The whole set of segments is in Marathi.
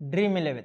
ड्रीम इलेव्हन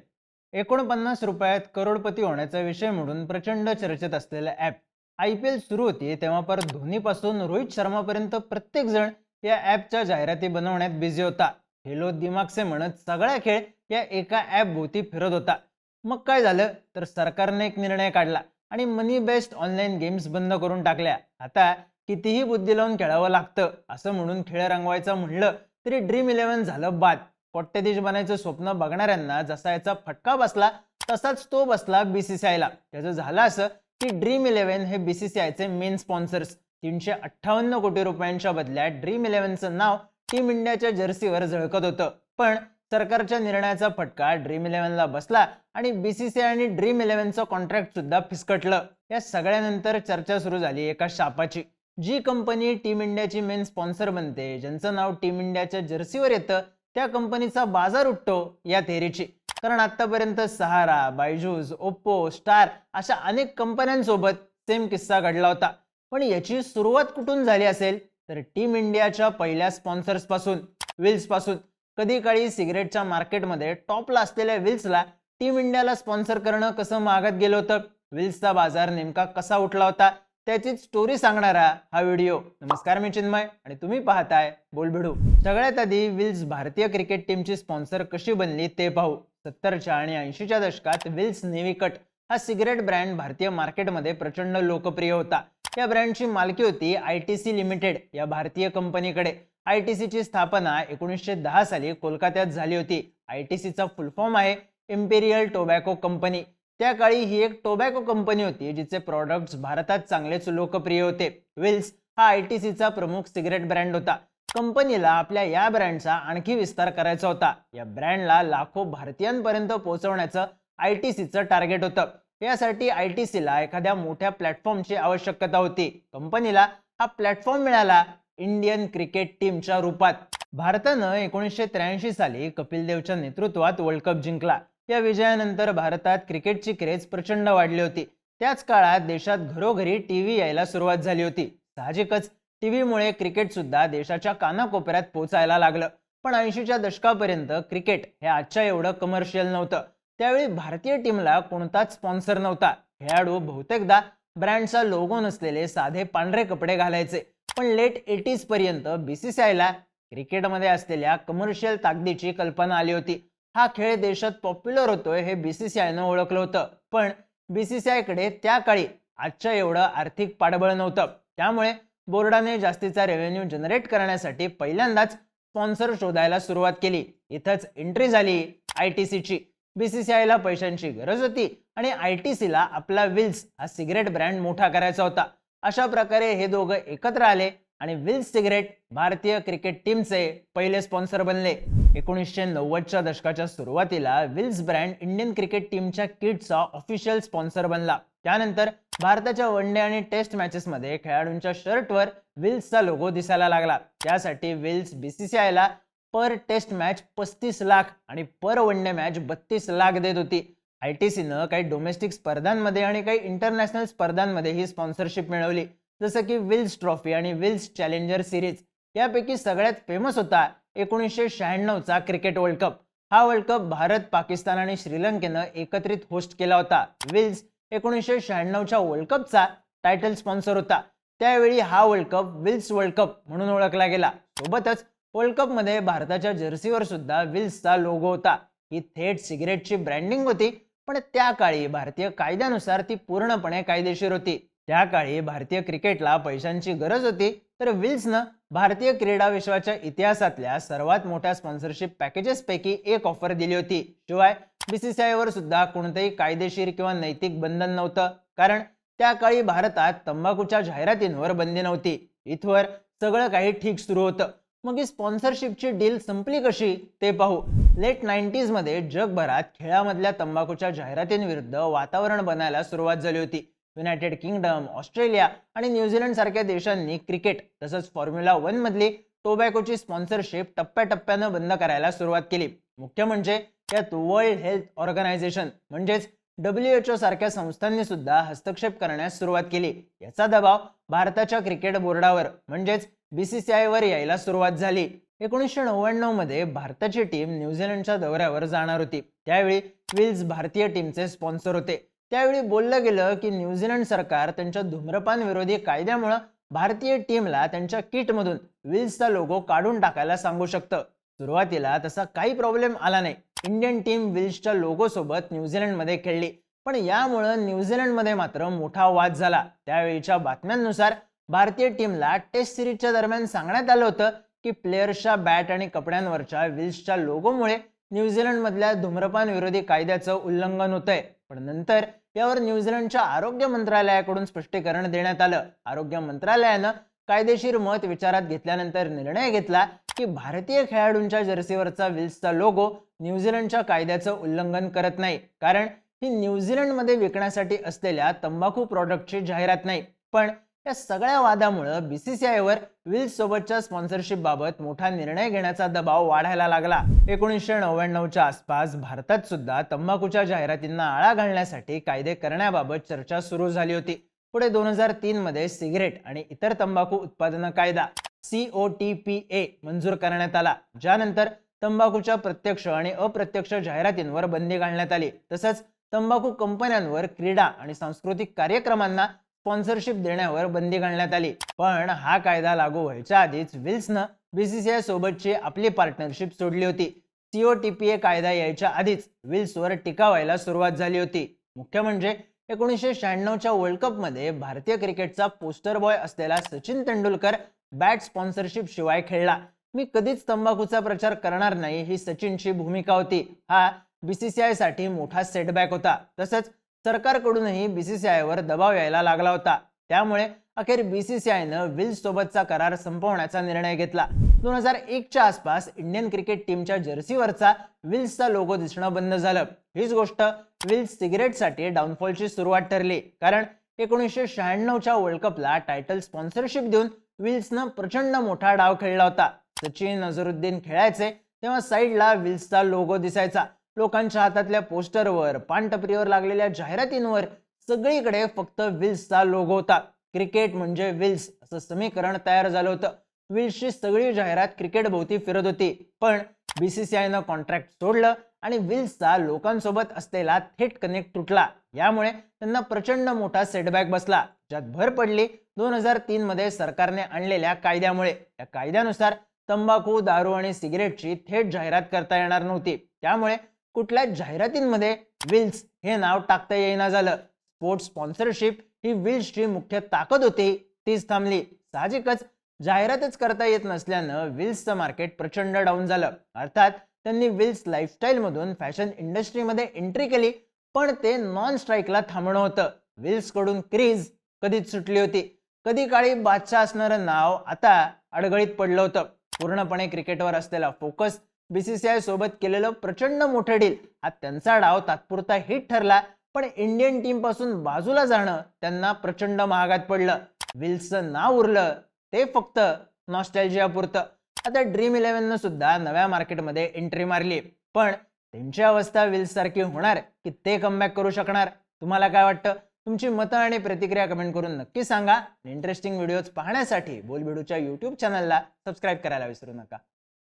एकोणपन्नास रुपयात करोडपती होण्याचा विषय म्हणून प्रचंड चर्चेत असलेलं ॲप आय पी एल सुरू होती तेव्हा परत धोनीपासून रोहित शर्मापर्यंत प्रत्येक जण या ॲपच्या जाहिराती बनवण्यात बिझी होता. हेलो दिमागसे म्हणत सगळा खेळ या एका ॲप भोवती फिरत होता. मग काय झालं? तर सरकारने एक निर्णय काढला आणि मनी बेस्ड ऑनलाईन गेम्स बंद करून टाकल्या. आता कितीही बुद्धी लावून खेळावं लागतं असं म्हणून खेळ रंगवायचं म्हणलं तरी ड्रीम इलेव्हन झालं बाद. कोट्यधीश बनायचं स्वप्न बघणाऱ्यांना जसा याचा फटका बसला तसाच तो बसला बीसीसीआयला त्याचं झालं असं की ड्रीम इलेव्हन हे बीसीसीआयचे मेन स्पॉन्सर्स तीनशे अठ्ठावन्न कोटी रुपयांच्या बदल्यात ड्रीम इलेव्हनचं नाव टीम इंडियाच्या जर्सीवर झळकत होतं. पण सरकारच्या निर्णयाचा फटका ड्रीम इलेव्हनला बसला आणि बीसीसीआय आणि ड्रीम इलेव्हनचं कॉन्ट्रॅक्ट सुद्धा फिसकटलं. या सगळ्यानंतर चर्चा सुरू झाली एका शापाची. जी कंपनी टीम इंडियाची मेन स्पॉन्सर बनते ज्यांचं नाव टीम इंडियाच्या जर्सीवर येतं त्या कंपनीचा बाजार उठतो या थेरीची. कारण आतापर्यंत सहारा बायजूज ओप्पो स्टार अशा अनेक कंपन्यांसोबत सेम किस्सा घडला होता. पण याची सुरुवात कुठून झाली असेल? तर टीम इंडियाच्या पहिल्या स्पॉन्सर्सपासून विल्सपासून. कधी काळी सिगरेटच्या मार्केटमध्ये टॉपला असलेल्या विल्सला टीम इंडियाला स्पॉन्सर करणं कसं मागत गेलं होतं? विल्सचा बाजार नेमका कसा उठला होता? त्याचीच स्टोरी सांगणारा हा व्हिडिओ नमस्कार मी चिन्मय आणि तुम्ही पाहताय बोलभिडू सगळ्यात आधी विल्स भारतीय क्रिकेट टीमची स्पॉन्सर कशी बनली ते पाहू. सत्तरच्या आणि ऐंशीच्या दशकात विल्स नेव्हिकट हा सिगरेट ब्रँड भारतीय मार्केटमध्ये प्रचंड लोकप्रिय होता. या ब्रँडची मालकी होती आय टी सी लिमिटेड या भारतीय कंपनीकडे आय टी सीची स्थापना एकोणीसशे दहा साली कोलकात्यात झाली होती. आय टी सीचा फुल फॉर्म आहे इम्पेरियल टोबॅको कंपनी त्या काळी ही एक टोबॅको कंपनी होती जिचे प्रॉडक्ट्स भारतात चांगलेच लोकप्रिय होते. विल्स हा आय टी सीचा प्रमुख सिगरेट ब्रँड होता. कंपनीला आपल्या या ब्रँडचा आणखी विस्तार करायचा होता. या ब्रँडला लाखो भारतीयांपर्यंत पोहोचवण्याचं आय टी सीचं टार्गेट होतं. यासाठी आय टी सीला एखाद्या मोठ्या प्लॅटफॉर्मची आवश्यकता होती. कंपनीला हा प्लॅटफॉर्म मिळाला इंडियन क्रिकेट टीमच्या रूपात. भारतानं एकोणीसशे त्र्याऐंशी साली कपिल देवच्या नेतृत्वात वर्ल्ड कप जिंकला. या विजयानंतर भारतात क्रिकेटची क्रेज प्रचंड वाढली होती. त्याच काळात देशात घरोघरी टीव्ही यायला सुरुवात झाली होती. साहजिकच टीव्हीमुळे क्रिकेट सुद्धा देशाच्या कानाकोपऱ्यात पोचायला लागलं. पण ऐंशीच्या दशकापर्यंत क्रिकेट हे आजच्या एवढं कमर्शियल नव्हतं. त्यावेळी भारतीय टीमला कोणताच स्पॉन्सर नव्हता. खेळाडू बहुतेकदा ब्रँडचा लोगो नसलेले साधे पांढरे कपडे घालायचे. पण लेट एटीज पर्यंत बीसीसीआयला क्रिकेटमध्ये असलेल्या कमर्शियल ताकदीची कल्पना आली होती. हा खेळ देशात पॉप्युलर होतोय हे बीसीसीआयनं ओळखलं होतं. पण बीसीसीआयकडे त्या काळी आजच्या एवढं आर्थिक पाठबळ नव्हतं. त्यामुळे बोर्डाने जास्तीचा रेव्हेन्यू जनरेट करण्यासाठी पहिल्यांदाच स्पॉन्सर शोधायला सुरुवात केली. इथंच एंट्री झाली आय टी सीची बीसीसीआयला पैशांची गरज होती आणि आय टी सीला आपला विल्स हा सिगरेट ब्रँड मोठा करायचा होता. अशा प्रकारे हे दोघं एकत्र आले. आणि विल्स सिगरेट भारतीय क्रिकेट टीमचे पहिले स्पॉन्सर बनले. एकोणीसशे नव्वदच्या दशकाच्या सुरुवातीला विल्स ब्रँड इंडियन क्रिकेट टीमच्या किटचा ऑफिशियल स्पॉन्सर बनला. त्यानंतर भारताच्या वनडे आणि टेस्ट मॅचेसमध्ये खेळाडूंच्या शर्टवर विल्सचा लोगो दिसायला लागला. त्यासाठी विल्स बीसीसीआयला पर टेस्ट मॅच पस्तीस लाख आणि पर वन डे मॅच बत्तीस लाख देत होती. आय टी सीनं काही डोमेस्टिक स्पर्धांमध्ये आणि काही इंटरनॅशनल स्पर्धांमध्ये ही स्पॉन्सरशिप मिळवली. जसं की विल्स ट्रॉफी आणि विल्स चॅलेंजर सिरीज यापैकी सगळ्यात फेमस होता एकोणीसशे शहाण्णवचा क्रिकेट वर्ल्ड कप हा वर्ल्ड कप भारत पाकिस्तान आणि श्रीलंकेनं एकत्रित होस्ट केला होता. विल्स एकोणीसशे शहाण्णवच्या वर्ल्ड कपचा टायटल स्पॉन्सर होता. त्यावेळी हा world cup Wills world cup म्हणून ओळखला गेला. सोबतच वर्ल्ड कपमध्ये भारताच्या जर्सीवर सुद्धा विल्सचा लोगो होता. ही थेट सिगरेटची ब्रँडिंग होती पण त्या काळी भारतीय कायद्यानुसार ती पूर्णपणे कायदेशीर होती. त्या काळी भारतीय क्रिकेटला पैशांची गरज होती. तर विल्सनं भारतीय क्रीडा विश्वाच्या इतिहासातल्या सर्वात मोठ्या स्पॉन्सरशिप पॅकेजेस पैकी एक ऑफर दिली होती. शिवाय बीसीसीआय वर सुद्धा कोणतंही कायदेशीर किंवा नैतिक बंधन नव्हतं. कारण त्या काळी भारतात तंबाखूच्या जाहिरातींवर बंदी नव्हती. इथवर सगळं काही ठीक सुरू होतं. मग ही स्पॉन्सरशिपची डील संपली कशी? ते पाहू. लेट नाईन्टीजमध्ये जगभरात खेळामधल्या तंबाखूच्या जाहिरातींविरुद्ध वातावरण बनायला सुरुवात झाली होती. युनायटेड किंगडम ऑस्ट्रेलिया आणि न्यूझीलंड सारख्या देशांनी क्रिकेट तसंच फॉर्म्युला वन मधली टोबॅकोची स्पॉन्सरशिप टप्प्याटप्प्यानं बंद करायला सुरुवात केली. मुख्य म्हणजे त्यात वर्ल्ड हेल्थ ऑर्गनायझेशन म्हणजेच डब्ल्यू एच ओ सारख्या संस्थांनी सुद्धा हस्तक्षेप करण्यास सुरुवात केली. याचा दबाव भारताच्या क्रिकेट बोर्डावर म्हणजेच बीसीसीआयवर यायला सुरुवात झाली. एकोणीसशे नव्याण्णवमध्ये भारताची टीम न्यूझीलंडच्या दौऱ्यावर जाणार होती. त्यावेळी विल्स भारतीय टीमचे स्पॉन्सर होते. त्यावेळी बोललं गेलं की न्यूझीलंड सरकार त्यांच्या धूम्रपान विरोधी कायद्यामुळं भारतीय टीमला त्यांच्या किटमधून विल्सचा लोगो काढून टाकायला सांगू शकतं. सुरुवातीला तसा काही प्रॉब्लेम आला नाही. इंडियन टीम विल्सच्या लोगो सोबत न्यूझीलंडमध्ये खेळली. पण यामुळं न्यूझीलंडमध्ये मात्र मोठा वाद झाला. त्यावेळीच्या बातम्यांनुसार भारतीय टीमला टेस्ट सिरीजच्या दरम्यान सांगण्यात आलं होतं की प्लेयर्सच्या बॅट आणि कपड्यांवरच्या विल्सच्या लोगोमुळे न्यूझीलंडमधल्या धूम्रपान विरोधी कायद्याचं उल्लंघन होतंय. पण नंतर यावर न्यूझीलंडच्या आरोग्य मंत्रालयाकडून स्पष्टीकरण देण्यात आलं. आरोग्य मंत्रालयानं कायदेशीर मत विचारात घेतल्यानंतर निर्णय घेतला की भारतीय खेळाडूंच्या जर्सीवरचा विल्सचा लोगो न्यूझीलंडच्या कायद्याचं उल्लंघन करत नाही. कारण ही न्यूझीलंडमध्ये विकण्यासाठी असलेल्या तंबाखू प्रॉडक्टची जाहिरात नाही. पण या सगळ्या वादामुळं बीसीसीआयवर विल्स सोबतच्या स्पॉन्सरशिप बाबत मोठा निर्णय घेण्याचा दबाव वाढायला लागला. एकोणीसशे नव्याण्णवच्या आसपास भारतात सुद्धा तंबाखूच्या जाहिरातींना आळा घालण्यासाठी कायदे करण्याबाबत चर्चा सुरू झाली होती. पुढे दोन हजार तीन मध्ये सिगरेट आणि इतर तंबाखू उत्पादन कायदा C O T P A मंजूर करण्यात आला. ज्यानंतर तंबाखूच्या प्रत्यक्ष आणि अप्रत्यक्ष जाहिरातींवर बंदी घालण्यात आली. तसंच तंबाखू कंपन्यांवर क्रीडा आणि सांस्कृतिक कार्यक्रमांना स्पॉन्सरशिप देण्यावर बंदी घालण्यात आली. पण हा कायदा लागू व्हायच्या आधीच विल्सनं बीसीसीआय सोबतची आपली पार्टनरशिप सोडली होती. सीओटीपीए कायदा यायच्या आधीच विल्सवर टीका व्हायला सुरुवात झाली होती. मुख्य म्हणजे एकोणीसशे शहाण्णवच्या वर्ल्ड कपमध्ये भारतीय क्रिकेटचा पोस्टर बॉय असलेला सचिन तेंडुलकर बॅट स्पॉन्सरशिप शिवाय खेळला. मी कधीच तंबाखूचा प्रचार करणार नाही ही सचिनची भूमिका होती. हा बीसीसीआयसाठी मोठा सेटबॅक होता. तसंच सरकारकडूनही बी सी सी आयवर दबाव यायला लागला होता. त्यामुळे अखेर बी सी सी विल्स सोबतचा करार संपवण्याचा निर्णय घेतला. दोन हजार एकच्या आसपास इंडियन क्रिकेट टीमच्या जर्सीवरचा विल्सचा लोगो दिसणं बंद झालं. हीच गोष्ट विल्स सिगरेटसाठी डाऊनफॉलची सुरुवात ठरली. कारण एकोणीसशे शहाण्णवच्या वर्ल्ड कपला टायटल स्पॉन्सरशिप देऊन विल्सनं प्रचंड मोठा डाव खेळला होता. सचिन अझरुद्दीन खेळायचे तेव्हा साईडला विल्सचा लोगो दिसायचा. लोकांच्या हातातल्या पोस्टरवर पानटपरीवर लागलेल्या जाहिरातींवर सगळीकडे फक्त विल्सचा लोगो होता. क्रिकेट म्हणजे विल्स असं समीकरण तयार झालं होतं. विल्सची सगळी जाहिरात क्रिकेट भोवती फिरत होती. पण बीसीसीआयनं कॉन्ट्रॅक्ट सोडलं आणि विल्सचा लोकांसोबत असलेला थेट कनेक्ट तुटला. यामुळे त्यांना प्रचंड मोठा सेटबॅक बसला. ज्यात भर पडली दोन हजार तीन मध्ये सरकारने आणलेल्या कायद्यामुळे. या कायद्यानुसार तंबाखू दारू आणि सिगरेटची थेट जाहिरात करता येणार नव्हती. त्यामुळे कुठल्या जाहिरातींमध्ये विल्स हे नाव टाकता येईना झालं. स्पोर्ट्स स्पॉन्सरशिप ही विल्सची मुख्य ताकद होती. तीच थांबली. साहजिकच जाहिरातच करता येत नसल्यानं विल्सचं मार्केट प्रचंड डाऊन झालं. अर्थात त्यांनी विल्स लाईफस्टाईलमधून फॅशन इंडस्ट्रीमध्ये एंट्री केली पण ते नॉन स्ट्राईकला थांबणं होतं. विल्सकडून क्रीज कधीच सुटली होती. कधी काळी बादशाह असणारं नाव आता अडगळीत पडलं होतं. पूर्णपणे क्रिकेटवर असलेला फोकस बीसीसीआय सोबत केलेलं प्रचंड मोठं डील हा त्यांचा डाव तात्पुरता हिट ठरला पण इंडियन टीमपासून बाजूला जाणं त्यांना प्रचंड महागात पडलं. विल्सचं नाव उरलं ते फक्त नॉस्टॅल्जिया पुरतं. आता ड्रीम इलेव्हननं सुद्धा नव्या मार्केटमध्ये एंट्री मारली. पण त्यांची अवस्था विल्स सारखी होणार की ते कमबॅक करू शकणार? तुम्हाला काय वाटतं? तुमची मतं आणि प्रतिक्रिया कमेंट करून नक्की सांगा. इंटरेस्टिंग व्हिडिओज पाहण्यासाठी बोलबिडूच्या युट्यूब चॅनलला सबस्क्राईब करायला विसरू नका.